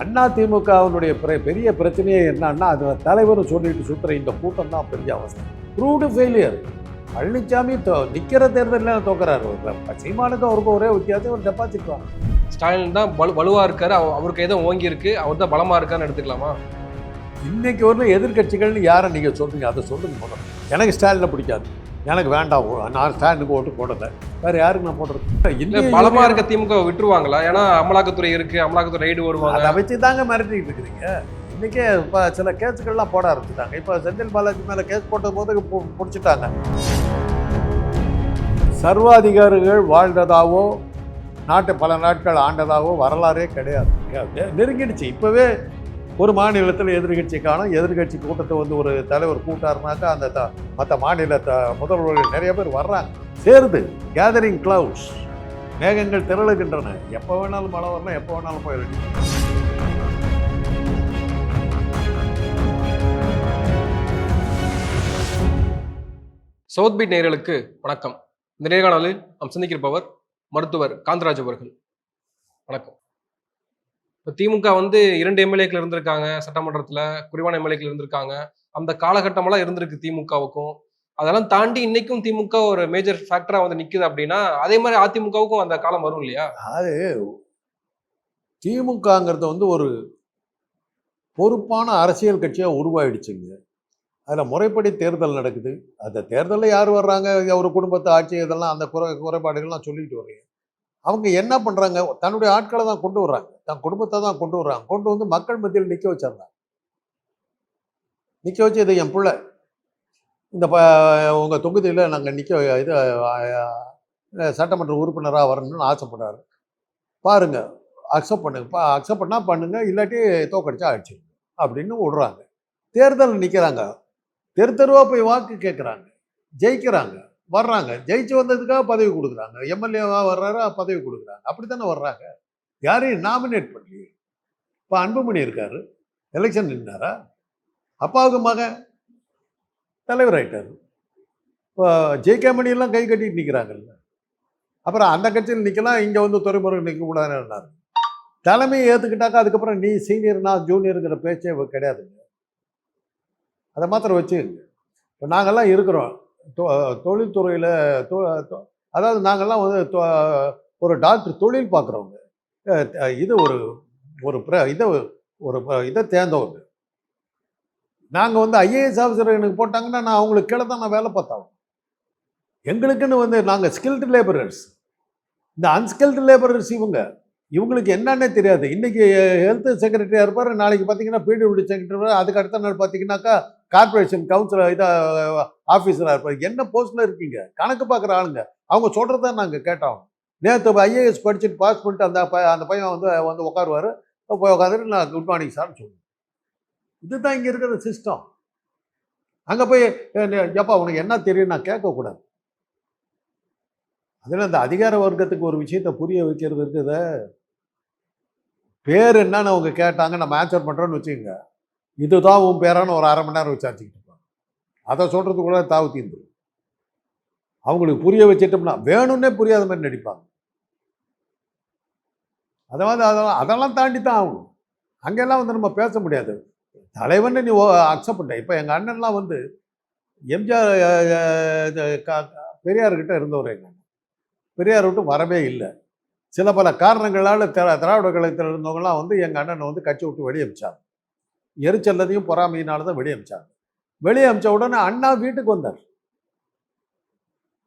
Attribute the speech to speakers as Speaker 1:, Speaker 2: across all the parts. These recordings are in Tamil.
Speaker 1: அண்ணா திமுகவினுடைய பெரிய பிரச்சனையே என்னன்னா அது தலைவர் சொல்லிட்டு சுற்றுற இந்த கூட்டம் தான் பெரிய அவஸ்தை. ப்ரூவ்டு ஃபெயிலியர் பழனிசாமி நிற்கிற தேர்தலில் தோக்குறாரு. சீமானுக்கு அவருக்கு ஒரே வித்தியாசம் ஒரு டெபாசிட்
Speaker 2: ஸ்டாலின் தான் வலு வலுவா இருக்காரு. அவ- அவருக்கு ஏதோ ஓங்கி இருக்கு. அவர் தான் பலமா இருக்காருன்னு எடுத்துக்கலாமா?
Speaker 1: இன்னைக்கு வரலும் எதிர்கட்சிகள்னு யாரை நீங்கள் சொல்றீங்க? அதை சொல்லுங்க முதல்ல. எனக்கு ஸ்டாலினை பிடிக்காது. எனக்கு வேண்டாம் நான் ஸ்டாலினுக்கு ஓட்டு போடல. வேற யாருக்கு நான் போடுறது?
Speaker 2: இல்ல
Speaker 1: இன்னும்
Speaker 2: பலமா இருக்க திமுக விட்டுருவாங்களா? ஏன்னா அமலாக்கத்துறை இருக்கு அமலாக்கத்துறை ரைடு வருவாங்க
Speaker 1: அதை வச்சு தாங்க மிரட்டிட்டு இருக்கிறீங்க. இன்னைக்கே இப்போ சில கேஸுகள்லாம் போட ஆரம்பிச்சிட்டாங்க. இப்போ செந்தில் பாலாஜி மேலே கேஸ் போட்ட போது பிடிச்சிட்டாங்க. சர்வாதிகாரிகள் வாழ்ந்ததாவோ நாட்டை பல நாட்கள் ஆண்டதாவோ வரலாறே கிடையாது. நெருங்கிடுச்சு. இப்போவே ஒரு மாநிலத்தில் எதிர்கட்சி காணும் எதிர்கட்சி கூட்டத்தை வந்து ஒரு தலைவர் கூட்டாருனாக்கா அந்த த மற்ற மாநில த முதல்வர்கள் நிறைய பேர் வர்றாங்க. சேருது. கேதரிங் கிளவுட்ஸ் மேகங்கள் திரளுகின்றன. எப்போ வேணாலும் மழை வரலாம் எப்போ வேணாலும் போயிடும்
Speaker 2: சவுத் பீட் வணக்கம். இந்த நேர்காணலில் நாம் சந்திக்கிருப்பவர் மருத்துவர் காந்தராஜ் அவர்கள். வணக்கம். திமுக வந்து இரண்டு எம்எல்ஏக்கள் இருந்திருக்காங்க சட்டமன்றத்தில் குறைவான எம்எல்ஏக்கள் இருந்திருக்காங்க. அந்த காலகட்டமெல்லாம் இருந்திருக்கு திமுகவுக்கும். அதெல்லாம் தாண்டி இன்னைக்கும் திமுக ஒரு மேஜர் ஃபேக்டரா வந்து நிக்குது அப்படின்னா அதே மாதிரி அதிமுகவுக்கும் அந்த காலம் வரும் இல்லையா?
Speaker 1: அது திமுகங்கிறது வந்து ஒரு பொறுப்பான அரசியல் கட்சியாக உருவாயிடுச்சுங்க. அதில் முறைப்படி தேர்தல் நடக்குது. அந்த தேர்தலில் யார் வர்றாங்க? ஒரு குடும்பத்தை ஆட்சி இதெல்லாம் அந்த குறை குறைபாடுகள்லாம் சொல்லிட்டு வர்றீங்க. அவங்க என்ன பண்ணுறாங்க தன்னுடைய ஆட்களை தான் கொண்டு வர்றாங்க. தன் குடும்பத்தை தான் கொண்டு வர்றாங்க. கொண்டு வந்து மக்கள் மத்தியில் நிற்க வச்சிருந்தாங்க. நிற்க வச்சு இது என் பிள்ளை. இந்த ப உங்கள் தொகுதியில் நாங்கள் நிற்க இது சட்டமன்ற உறுப்பினராக வரணும்னு ஆசைப்படுறாரு பாருங்கள் அக்செப்ட் பண்ணுங்க. பா அக்செப்ட் பண்ணால் பண்ணுங்கள் இல்லாட்டி தோக்கடிச்சா அடிச்சிருங்க அப்படின்னு விடுறாங்க. தேர்தல் நிற்கிறாங்க தெரு தெருவாக போய் வாக்கு கேட்குறாங்க ஜெயிக்கிறாங்க. வர்றாங்க. ஜெயிச்சு வந்ததுக்காக பதவி கொடுக்குறாங்க. எம்எல்ஏவாக வர்றாரா பதவி கொடுக்குறாங்க. அப்படி தானே வர்றாங்க? யாரையும் நாமினேட் பண்ணி இப்போ அன்புமணி இருக்கார். எலெக்ஷன் நின்னாரா? அப்பாவுக்கு மகன். தலைவர் ஆகிட்டார் இப்போ ஜேகே மணியெல்லாம் கை கட்டிட்டு நிற்கிறாங்கல்ல அப்புறம் அந்த கட்சியில் நிற்கலாம் இங்கே வந்து துறைமுறை நிற்கக்கூடாதுன்னாரு தலைமையை ஏற்றுக்கிட்டாக்கா அதுக்கப்புறம் நீ சீனியர் நான் ஜூனியருங்கிற பேச்சே கிடையாதுங்க. அதை மாத்திரம் வச்சுக்கோங்க. இப்போ நாங்கள்லாம் இருக்கிறோம். தொ- தொழில்துறையில் அதாவது நாங்கள்லாம் வந்து தொ- ஒரு டாக்டர் தொழில் பார்க்குறவங்க. இது ஒரு ஒரு பிர இதை ஒரு ப- இதை தேர்ந்தவங்க. நாங்கள் வந்து ஐஏஎஸ் ஆஃபீஸர் எனக்கு போட்டாங்கன்னா நான் அவங்களுக்கு கீழே தான் நான் வேலை பார்த்தோம் எங்களுக்குன்னு வந்து நாங்கள் ஸ்கில்டு லேபரர்ஸ் இந்த அன்ஸ்கில்டு லேபரர்ஸ் இவங்க இவங்களுக்கு என்னன்னே தெரியாது. இன்னைக்கு ஹெல்த் செக்ரட்டரியாக இருப்பார் நாளைக்கு பார்த்தீங்கன்னா பிடிஓடி செக்ரட்டரி அதுக்கு அடுத்த நாள் பார்த்தீங்கன்னாக்கா கார்ப்பரேஷன் கவுன்சிலர் இதாக ஆஃபீஸராக இருப்பார். என்ன போஸ்ட்டில் இருக்கீங்க? கணக்கு பார்க்குற ஆளுங்க. அவங்க சொல்கிறத நாங்கள் கேட்டோம். நேற்று ஐஏஎஸ் படிச்சுட்டு பாஸ் பண்ணிட்டு அந்த ப அந்த பையன் வந்து வந்து உட்காருவார் போய் உட்காந்துட்டு நான் குட் மார்னிங் சார்னு சொல்லுவேன். இதுதான் இங்கே இருக்கிற சிஸ்டம் அங்கே போய் எப்பா உனக்கு என்ன தெரியும் நான் கேட்கக்கூடாது அதில் அந்த அதிகார வர்க்கத்துக்கு ஒரு விஷயத்தை புரிய வைக்கிறது இருக்குது. பேர் என்னன்னு அவங்க கேட்டாங்க நம்ம ஆன்சர் பண்ணுறோன்னு வச்சுக்கோங்க. இதுதான் உன் பேரான்னு ஒரு அரை மணி நேரம் விசாரிச்சுக்கிட்டு இருப்பாங்க. அதை சொல்கிறதுக்குள்ளே தாவு தீந்துடும் அவங்களுக்கு புரிய வச்சிட்டோம்னா வேணும்னே புரியாத மாதிரி நடிப்பாங்க. அதாவது அதெல்லாம் அதெல்லாம் தாண்டி தான் ஆகணும். அங்கெல்லாம் வந்து நம்ம பேச முடியாது. தலைவன் நீ அக்செப்ட் பண்ண இப்போ எங்கள் அண்ணன்லாம் வந்து எம்ஜிஆர் இது பெரியார்கிட்ட இருந்தவர் எங்கள் பெரியார் விட்டு வரவே இல்லை. சில பல காரணங்களால் திரா திராவிட கழகத்தில் இருந்தவங்களாம் வந்து எங்கள் அண்ணனை வந்து கட்சி விட்டு வெளியே எரிச்சல்லதையும் பொறாமையினால தான் வெளியே வெளியமிச்ச வெளியே உடனே அண்ணா வீட்டுக்கு வந்தார்.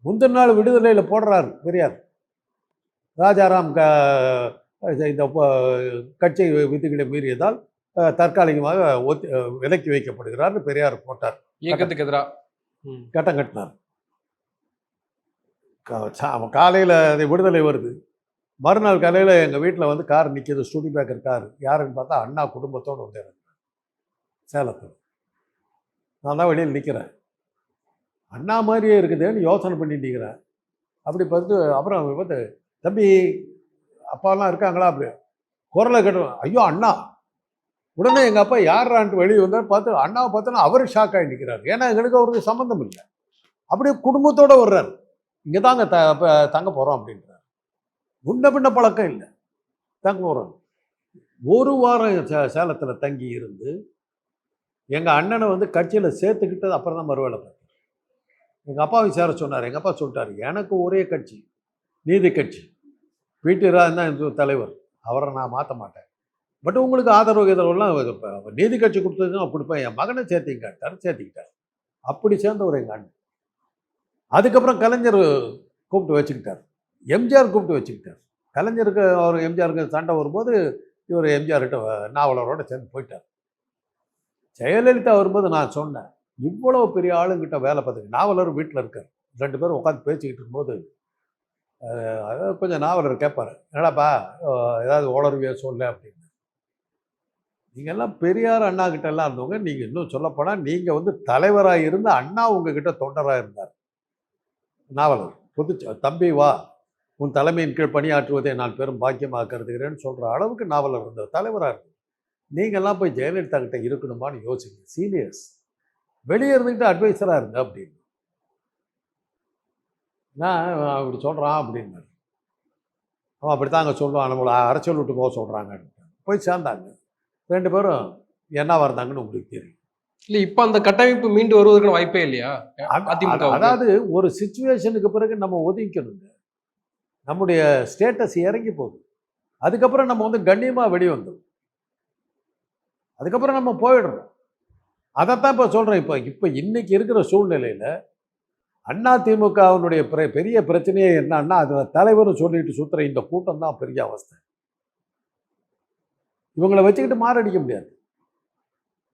Speaker 1: முந்தின நாள் விடுதலையில் போடுறாரு பெரியார். ராஜாராம் க இந்த கட்சி விதிகளை மீறியதால் தற்காலிகமாக ஒத்தி விலக்கி வைக்கப்படுகிறார் பெரியார் போட்டார்
Speaker 2: இயக்கத்துக்கு எதிராக.
Speaker 1: கட்டம் கட்டினார். காலையில் அது விடுதலை வருது. மறுநாள் காலையில் எங்கள் வீட்டில் வந்து கார் நிற்கிது ஸ்டூடி பேக்கர் கார். யாருன்னு பார்த்தா அண்ணா குடும்பத்தோடு வந்து சேலத்தில். நான் தான் வெளியில் நிற்கிறேன் அண்ணா மாதிரியே இருக்குதேன்னு யோசனை பண்ணிட்டு நிற்கிறேன் அப்படி பார்த்து அப்புறம் பார்த்து தம்பி அப்பாலாம் இருக்காங்களா அப்படி? குரலை கேட்டோம் ஐயோ அண்ணா. உடனே எங்கள் அப்பா யாரான்ட்டு வெளியே வந்தார் பார்த்து அண்ணாவை பார்த்தோன்னா அவர் ஷாக் ஆகி நிற்கிறார் ஏன்னா எங்களுக்கு அவருக்கு சம்மந்தம் இல்லை. அப்படியே குடும்பத்தோடு வர்றார். இங்கே தாங்க த தங்க போகிறோம் அப்படின்றார். முன்ன பின்ன பழக்கம் இல்லை. தங்க போகிறோம் ஒரு வாரம் சே சேலத்தில் தங்கி இருந்து எங்கள் அண்ணனை வந்து கட்சியில் சேர்த்துக்கிட்டது அப்புறம் தான் மறுவேலை பார்த்தேன் எங்கள் அப்பா விசார சொன்னார். எங்கள் அப்பா சொல்லிட்டார் எனக்கு ஒரே கட்சி நீதி கட்சி. பிடி தான் தலைவர். அவரை நான் மாற்ற மாட்டேன். பட் உங்களுக்கு ஆதரவு எதிரெல்லாம் நீதி கட்சி கொடுத்ததுன்னா கொடுப்பேன் என் மகனை சேர்த்திக்கிட்டார் சேர்த்திக்கிட்டார். அப்படி சேர்ந்தவர் எங்கள் அண்ணன். அதுக்கப்புறம் கலைஞர் கூப்பிட்டு வச்சுக்கிட்டார். எம்ஜிஆர் கூப்பிட்டு வச்சுக்கிட்டார். கலைஞருக்கு அவர் எம்ஜிஆருக்கு சண்டை வரும்போது இவர் எம்ஜிஆர்கிட்ட நாவலரோடு சேர்ந்து போயிட்டார். ஜெயலலிதா வரும்போது நான் சொன்னேன் இவ்வளோ பெரிய ஆளுங்கிட்ட வேலை பார்த்துக்கு நாவலர் வீட்டில் இருக்கார். ரெண்டு பேரும் உட்காந்து பேசிக்கிட்டு இருக்கும்போது கொஞ்சம் நாவலர் கேட்பார் என்னடாப்பா ஏதாவது ஓலர்வியாக சொல்ல அப்படின்னு. நீங்கள்லாம் பெரியார் அண்ணா கிட்ட எல்லாம் இருந்தவங்க நீங்கள் இன்னும் சொல்லப்போனால் நீங்கள் வந்து தலைவராக இருந்து அண்ணா உங்ககிட்ட தொண்டராக இருந்தார். நாவலர் புது தம்பி வா உன் தலைமையின் கீழ் பணியாற்றுவதை நான் பெரும் பாக்கியமாக கருதுகிறேன்னு சொல்கிற அளவுக்கு நாவலர் இருந்தார் தலைவராக இருந்தார் நீங்கள்லாம் போய் ஜெயலலிதா கிட்ட இருக்கணுமான்னு யோசிங்க சீனியர்ஸ். வெளியே இருந்துக்கிட்டு அட்வைசராக இருங்க அப்படின்னு. நான் அப்படி சொல்கிறான் அப்படின்னாரு. அவன் அப்படி தாங்க சொல்லுவான் நம்மளை அரசியல் விட்டு போக சொல்கிறாங்கன்னு போய் சேர்ந்தாங்க. ரெண்டு பேரும் என்னவா இருந்தாங்கன்னு உங்களுக்கு தெரியும்.
Speaker 2: இல்ல இப்ப அந்த கட்டமைப்பு மீண்டு வருவதற்கான வாய்ப்பே இல்லையா? அதிமுக
Speaker 1: அதாவது ஒரு சுச்சுவேஷனுக்கு பிறகு நம்ம ஒதுங்கிக்கணுங்க. நம்முடைய ஸ்டேட்டஸ் இறங்கி போகுது. அதுக்கப்புறம் நம்ம வந்து கண்ணியமாக வெளியே வந்தோம் அதுக்கப்புறம் நம்ம போயிடுறோம். அதைத்தான் இப்போ சொல்கிறேன் இப்போ இப்போ இன்னைக்கு இருக்கிற சூழ்நிலையில் அண்ணா திமுகவினுடைய பெ- பெரிய பிரச்சனையே என்னன்னா அதில் தலைவரும் சொல்லிட்டு சுற்றுற இந்த கூட்டம் தான் பெரிய அவஸ்தை. இவங்களை வச்சுக்கிட்டு மாரடிக்க முடியாது.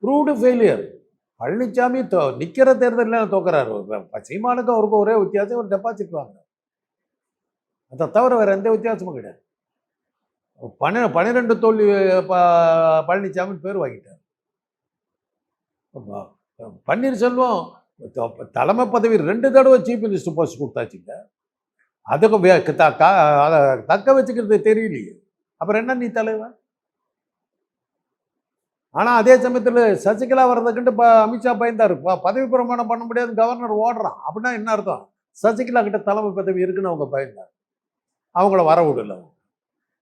Speaker 1: ப்ரூவ்டு ஃபெயிலியர் பழனிசாமி தோ நிற்கிற தேர்தலில் தோக்குறாரு. சீமானுக்கும் அவருக்கும் ஒரே வித்தியாசம் ஒரு டெபாசிட் வாங்க அதை தவிர வேறு எந்த வித்தியாசமும் கிடையாது. பன்ன பன்னிரெண்டு தோல்வி ப பழனிசாமின்னு பேர் வாங்கிட்டார். பன்னீர்செல்வம் தலைமை பதவி ரெண்டு தடவை சீஃப் மினிஸ்டர் போஸ்ட் கொடுத்தாச்சுங்க. அதுக்கு அதை தக்க வச்சுக்கிறது தெரியலையே. அப்புறம் என்ன நீ தலைவன் ஆனால் அதே சமயத்தில் சசிகலா வர்றதுக்குன்ட்டு இப்போ அமித்ஷா பயந்தார். பதவி பிரமாணம் பண்ண முடியாது கவர்னர் ஓடுறான். அப்படின்னா என்ன அர்த்தம்? சசிகலா கிட்ட தலைமை பதவி இருக்குன்னு அவங்க பயந்தார் அவங்கள வர விடல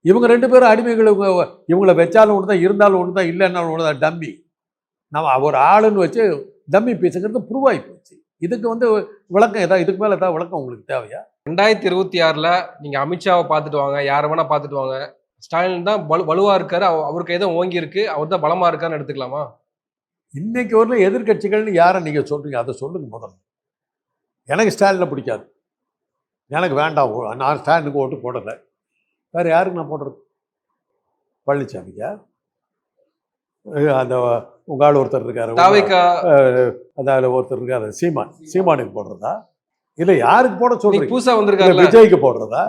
Speaker 1: இவங்க ரெண்டு பேரும் அடிமைகள் இவங்களை இவங்கள வச்சாலும் ஒன்று தான் இருந்தாலும் ஒன்று தான் இல்லைன்னாலும் ஒன்று தான் டம்மி நம்ம ஒரு ஆளுன்னு வச்சு டம்மி பீஸுங்கிறது ப்ரூவ் ஆகி போச்சு. இதுக்கு வந்து விளக்கம் ஏதாவது இதுக்கு மேலே ஏதாவது விளக்கம் உங்களுக்கு தேவையா?
Speaker 2: ரெண்டாயிரத்தி இருபத்தி ஆறுல நீங்க அமித்ஷாவை பார்த்துட்டு வாங்க யாரை வேணா பார்த்துட்டு வாங்க. ஸ்டாலின் தான் வலு வலுவா இருக்காரு அவ- அவருக்கு ஏதோ ஓங்கி இருக்கு அவர் தான் பலமா இருக்காருன்னு எடுத்துக்கலாமா?
Speaker 1: இன்னைக்கு வரல எதிர்க்கட்சிகள்னு யாரை நீங்கள் சொல்கிறீங்க அதை சொல்லுங்க முதல்ல. எனக்கு ஸ்டாலினை பிடிக்காது. எனக்கு வேண்டாம் நான் ஸ்டாலினுக்கு ஓட்டு போடலை. வேறு யாருக்கு நான் போடுறது? பழனிசாமிக்கா அந்த உங்க ஆள் ஒருத்தர் இருக்காரு அதாவது ஒருத்தர் இருக்காரு. சீமான். சீமானுக்கு போடுறதா? இல்லை யாருக்கு போட சொல்றீங்க?
Speaker 2: புதுசா
Speaker 1: இல்ல
Speaker 2: வந்திருக்காருல்ல
Speaker 1: விஜய்க்கு போடுறதா.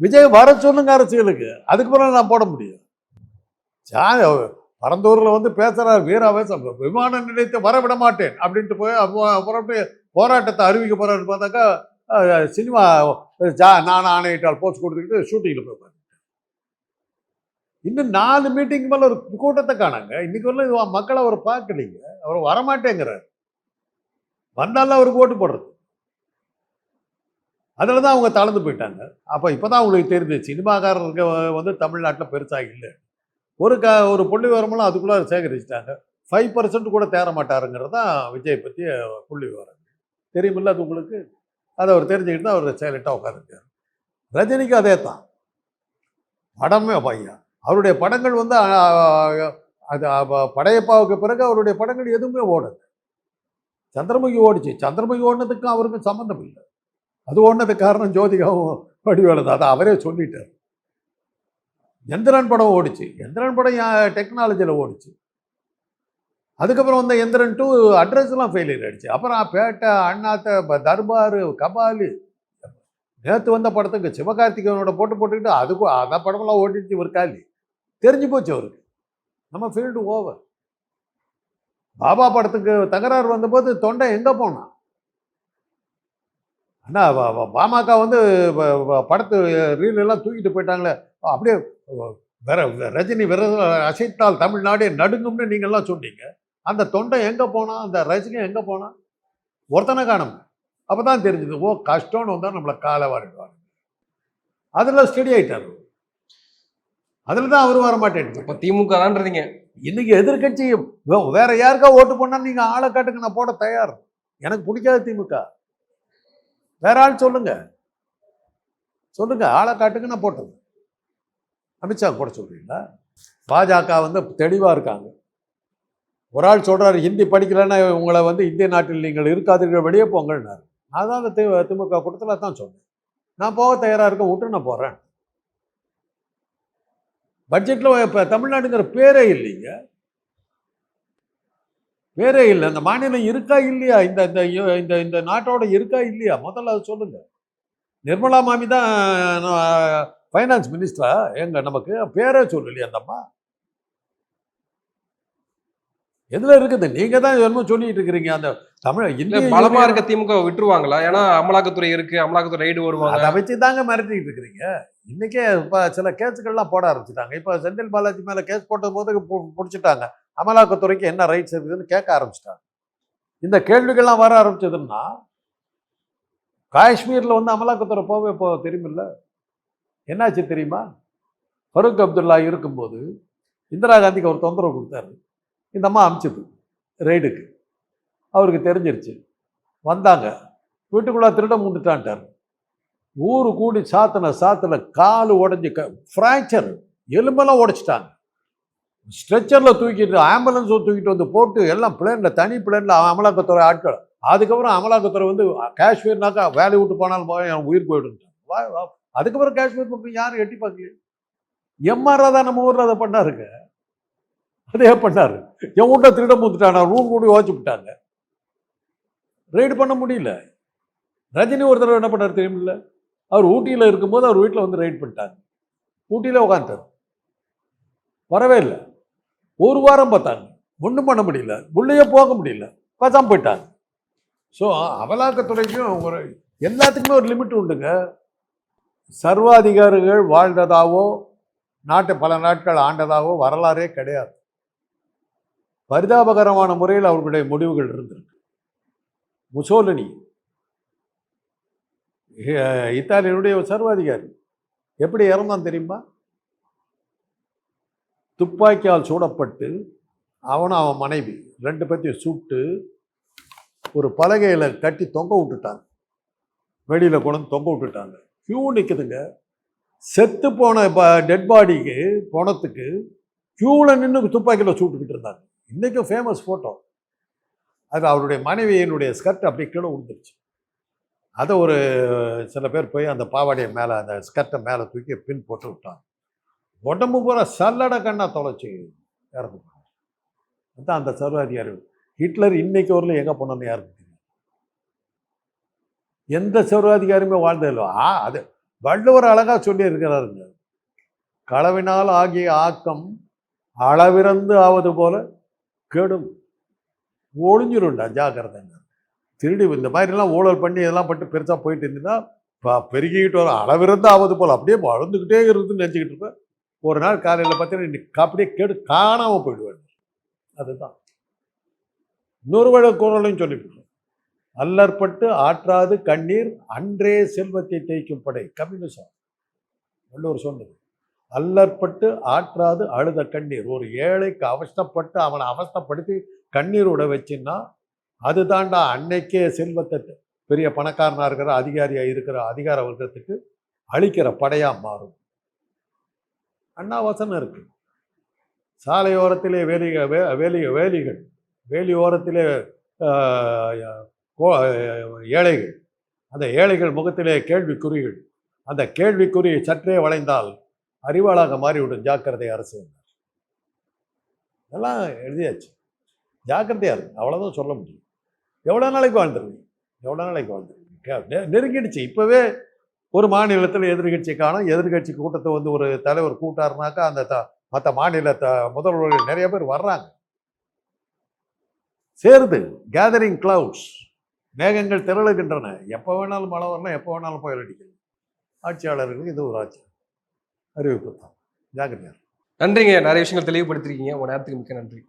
Speaker 1: விஜய் வர சொல்லுங்க அரசியலுக்கு. அதுக்கு பிறகு நான் போட முடியும். பரந்தூரில் வந்து பேசுறாரு வீராவேசம் விமான நிலையத்தை வர விட மாட்டேன் அப்படின்ட்டு போய் அப்போ- புறப்பட்டு போராட்டத்தை அறிவிக்க போறாருன்னு பார்த்தாக்கா சினிமா ஜா நான் ஆணையிட்டால் போஸ்ட் கொடுத்துக்கிட்டு ஷூட்டிங்கில் போய். இன்னும் நாலு மீட்டிங் மேலே ஒரு கூட்டத்தை காணாங்க. இன்னைக்கு வரல மக்களை அவர் பார்க்கலீங்க. அவர் வரமாட்டேங்கிறார். வந்தாலும் அவருக்கு ஓட்டு போடுறது. அதில் தான் அவங்க தளர்ந்து போயிட்டாங்க. அப்போ இப்போ தான் அவங்களுக்கு தெரிஞ்சு சினிமாக்காரருக்கு வந்து தமிழ்நாட்டில் பெருசாக இல்லை. ஒரு க ஒரு புள்ளி விவரமெல்லாம் அதுக்குள்ளே சேகரிச்சிட்டாங்க. ஃபைவ் பர்சன்ட் கூட தேர மாட்டாருங்கிறது தான் விஜய் பற்றிய புள்ளி விவரம். தெரியுமில்ல அது உங்களுக்கு? அதை அவர் தெரிஞ்சுக்கிட்டு தான் அவர் சைலண்ட்டாக உட்காந்துருக்கார் ரஜினிக்கு அதே தான் படமே பையன். அவருடைய படங்கள் வந்து அது படையப்பாவுக்கு பிறகு அவருடைய படங்கள் எதுவுமே ஓடல. சந்திரமுகி ஓடிச்சு. சந்திரமுகி ஓடினதுக்கும் அவருக்கும் சம்மந்தம் இல்லை. அது ஓடினதுக்கு காரணம் ஜோதிகாவும் வடிவேலு தான். அதை அவரே சொல்லிட்டார். எந்திரன் படம் ஓடிச்சு. எந்திரன் படம் டெக்னாலஜியில் ஓடிச்சு. அதுக்கப்புறம் வந்த எந்திரன் டூ அட்ரஸ்லாம் ஃபெயிலியர் ஆயிடுச்சு. அப்புறம் பேட்டை அண்ணாத்த தர்பார் கபாலு நேற்று வந்த படத்துக்கு சிவகார்த்திகேயனோட போட்டு போட்டுக்கிட்டு அதுக்கும் அந்த படமெல்லாம் ஓடிச்சு ஒரு காலி. தெரிஞ்சு போச்சு அவருக்கு. நம்ம ஃபீல்டு ஓவர் பாபா படத்துக்கு தகராறு வந்தபோது தொண்டை எங்கே போனான் அண்ணா பாமக வந்து படத்து ரீல் எல்லாம் தூக்கிட்டு போயிட்டாங்களே. அப்படியே வேற ரஜினி விரத அசைத்தால் தமிழ்நாடே நடுங்கும்னு நீங்கள்லாம் சொன்னீங்க. அந்த தொண்டை எங்கே போனால் அந்த ரஜினி எங்கே போனால் ஒருத்தனை காணும். அப்போ தான் தெரிஞ்சுது ஓ கஷ்டம்னு வந்தால் நம்மளை காலை வாரிடுவாங்க அதில் ஸ்டடி ஆகிட்டார் அதில் தான் அவர் வர மாட்டேன்
Speaker 2: இப்ப திமுக தான்றீங்க
Speaker 1: இன்னைக்கு எதிர்கட்சி வேற யாருக்கா ஓட்டு பண்ணா நீங்க ஆளை காட்டுக்கு நான் போட தயார். எனக்கு பிடிக்காத திமுக. வேற ஆள் சொல்லுங்க. சொல்லுங்க ஆளை காட்டுக்கு நான் போட்டது. அமித்ஷா போட சொல்றீங்களா? பாஜக வந்து தெளிவா இருக்காங்க. ஒரு ஆள் சொல்றாரு ஹிந்தி படிக்கலைன்னா உங்களை வந்து இந்திய நாட்டில் நீங்கள் இருக்காதீர்கள் வெளியே போங்கன்னாரு நான் தான் அந்த திமுக கூட்டத்தில் தான் சொன்னேன். நான் போக தயாரா இருக்கேன் விட்டு நான் போறேன். பட்ஜெட்டில் இப்போ தமிழ்நாடுங்கிற பேரே இல்லைங்க. பேரே இல்லை. அந்த மாநிலம் இருக்கா இல்லையா? இந்த இந்த இந்த இந்த நாட்டோட இருக்கா இல்லையா? முதல்ல அதை சொல்லுங்க. நிர்மலா மாமி தான் ஃபைனான்ஸ் மினிஸ்டரா எங்க நமக்கு பேரே சொல்லலையா அந்தம்மா எதுல இருக்குது? நீங்க தான் என்னமோ சொல்லிட்டு இருக்கிறீங்க. அந்த தமிழ்
Speaker 2: இல்ல
Speaker 1: இந்திய
Speaker 2: பலமா இருக்க திமுக விட்டுருவாங்களா? ஏன்னா அமலாக்கத்துறை இருக்கு அமலாக்கத்துறை ரைடு வருவாங்க
Speaker 1: அதை வச்சு தாங்க மிரட்டிட்டு இருக்கிறீங்க. இன்னைக்கே இப்போ சில கேஸுகள்லாம் போட ஆரம்பிச்சிட்டாங்க. இப்போ செந்தில் பாலாஜி மேலே கேஸ் போட்ட போது பிடிச்சிட்டாங்க. அமலாக்கத்துறைக்கு என்ன ரைட்ஸ் இருக்குதுன்னு கேட்க ஆரம்பிச்சிட்டாங்க. இந்த கேள்விகள்லாம் வர ஆரம்பிச்சதுன்னா காஷ்மீரில் வந்து அமலாக்கத்துறை போவே போ தெரியுமில்ல? என்னாச்சு தெரியுமா? ஃபரூக் அப்துல்லா இருக்கும்போது இந்திரா காந்திக்கு ஒரு தொந்தரவு கொடுத்தாரு. இந்த அம்மா அமிச்சது ரெய்டுக்கு. அவருக்கு தெரிஞ்சிருச்சு. வந்தாங்க. வீட்டுக்குள்ளே திருட முந்துட்டான்ட்டார் ஊர் கூடி சாத்தின சாத்துல கால் உடஞ்சி க ஃப்ராக்சர் எலும்பெல்லாம் உடைச்சிட்டாங்க. ஸ்ட்ரெச்சரில் தூக்கிட்டு ஆம்புலன்ஸ் தூக்கிட்டு வந்து போட்டு எல்லாம் பிளேனில் தனி பிளேனில் அமலாக்கத்துறை ஆட்கள். அதுக்கப்புறம் அமலாக்கத்துறை வந்து காஷ்மீர்னாக்கா வேலை விட்டு போனாலும் போய் என் உயிர் வா அதுக்கப்புறம் காஷ்மீர் பக்கம் யாரும் எட்டி பார்க்கலையே? எம்ஆர் தான் நம்ம ஊரில் அதை பண்ணாருங்க. அதே பண்ணார்? என் வீட்டை திருட முந்துட்டானா ரூம் கூட யோசிச்சு விட்டாங்க. ரைடு பண்ண முடியல. ரஜினி ஒரு தடவை என்ன பண்ணார் தெரியுமில்ல? அவர் ஊட்டியில் இருக்கும்போது அவர் வீட்டில் வந்து ரைட் பண்ணிட்டாங்க ஊட்டியில் உட்காந்துட்டார் வரவே இல்லை. ஒரு வாரம் பார்த்தாங்க. ஒன்றும் பண்ண முடியல. உள்ளேயே போக முடியல. பார்த்தா போயிட்டாங்க. ஸோ அமலாக்கத்துறைக்கும் ஒரு எல்லாத்துக்குமே ஒரு லிமிட் உண்டுங்க. சர்வாதிகாரிகள் வாழ்ந்ததாவோ நாட்டை பல நாட்கள் ஆண்டதாவோ வரலாறே கிடையாது. பரிதாபகரமான முறையில் அவர்களுடைய முடிவுகள் இருந்திருக்கு. முசோலினி. இத்தாலியனுடைய சர்வாதிகாரி. எப்படி இறந்தான் தெரியுமா? துப்பாக்கியால் சூடப்பட்டு அவனும் அவன் மனைவி ரெண்டு பேர்த்தையும் சுட்டு ஒரு பலகையில் கட்டி தொங்க விட்டுட்டாங்க. வெளியில் கொண்டு வந்து தொங்க விட்டுட்டாங்க. க்யூ நிற்குதுங்க செத்து போன டெட் பாடிக்கு போனத்துக்கு க்யூவில் நின்று துப்பாக்கியில் சூட்டுக்கிட்டு இருந்தாங்க. இன்றைக்கும் ஃபேமஸ் ஃபோட்டோ அது அவருடைய மனைவியினுடைய ஸ்கர்ட் அப்படியே கீழே விழுந்துருச்சு அதை ஒரு சில பேர் போய் அந்த பாவாடையை மேலே அந்த ஸ்கர்ட்டை மேலே தூக்கி பின் போட்டு விட்டாங்க. உடம்பு பூரா சல்லடை கண்ணா தொலைச்சி இறந்து அதுதான் அந்த சர்வாதிகாரி. ஹிட்லர் இன்னைக்கு வரல எங்கே போனோன்னு யாருக்கு தெரியும்? எந்த சர்வாதிகாரியுமே வாழ்ந்ததில்லை ஆ அது வள்ளுவர் அழகாக சொல்லி இருக்கிறாருங்க களவினால் ஆகிய ஆக்கம் அளவிறந்து ஆவது போல கெடும். ஒளிஞ்சிரும்டா ஜாக்கிரதைங்க திருடி இந்த மாதிரிலாம் ஊழல் பண்ணி இதெல்லாம் பட்டு பெருசாக போயிட்டு இருந்தீங்கன்னா ப- பெருகிக்கிட்டு வர அளவிருந்து ஆவது போல். அப்படியே வளர்ந்துக்கிட்டே இருக்குதுன்னு நினச்சிக்கிட்டு இருப்பேன். ஒரு நாள் காலையில் பார்த்தீங்கன்னா இன்னைக்கு அப்படியே கெடு காணாமல் போயிடுவாங்க அதுதான். இன்னொரு வழ குரலையும் சொல்லிவிட்டோம் அல்லற்பட்டு ஆற்றாது கண்ணீர் அன்றே செல்வத்தை தேய்க்கும் படை. கம்யூனிசம் வள்ளுவர் சொன்னது. அல்லற்பட்டு ஆற்றாது அழுத கண்ணீர். ஒரு ஏழைக்கு அவஸ்தப்பட்டு அவனை அவஸ்தப்படுத்தி கண்ணீர் விட வச்சுன்னா அதுதான்டா அன்னைக்கே செல்வத்தை பெரிய பணக்காரனாக இருக்கிற அதிகாரியாக இருக்கிற அதிகார வர்க்கத்துக்கு அழிக்கிற படையாக மாறும். அண்ணா வசனம் இருக்கு சாலையோரத்திலே வேலி வே வேலி வேலிகள் வேலி ஓரத்திலே கோ- ஏழைகள் அந்த ஏழைகள் முகத்திலே கேள்விக்குறிகள் அந்த கேள்விக்குறி சற்றே வளைந்தால் அறிவாளாக மாறிவிடும் ஜாக்கிரதை அரசு இதெல்லாம் எழுதியாச்சு. ஜாக்கிரதையாக இருக்கு அவ்வளோதான் சொல்ல முடியும். எவ்வளோ நாளைக்கு வாழ்ந்துருவீங்க எவ்வளோ நாளைக்கு வாழ்ந்துருவீங்க நெ- நெருங்கிடுச்சு. இப்போவே ஒரு மாநிலத்தில் எதிர்கட்சி காணும் எதிர்கட்சி கூட்டத்தை வந்து ஒரு தலைவர் கூட்டாருனாக்கா அந்த த மற்ற மாநில த முதல்வர்கள் நிறைய பேர் வர்றாங்க. சேருது. கேதரிங் கிளவுட்ஸ் மேகங்கள் திரளுகின்றன. எப்போ வேணாலும் மழை வரலாம் எப்போ வேணாலும் புயல் ஆட்சியாளர்களுக்கு இது ஒரு ஆட்சி அறிவிப்பு தான் ஜாக்கிரதையா.
Speaker 2: நன்றிங்க. நிறைய விஷயங்கள் தெளிவுபடுத்திருக்கீங்க. உங்க நேரத்துக்கு மிக்க நன்றி.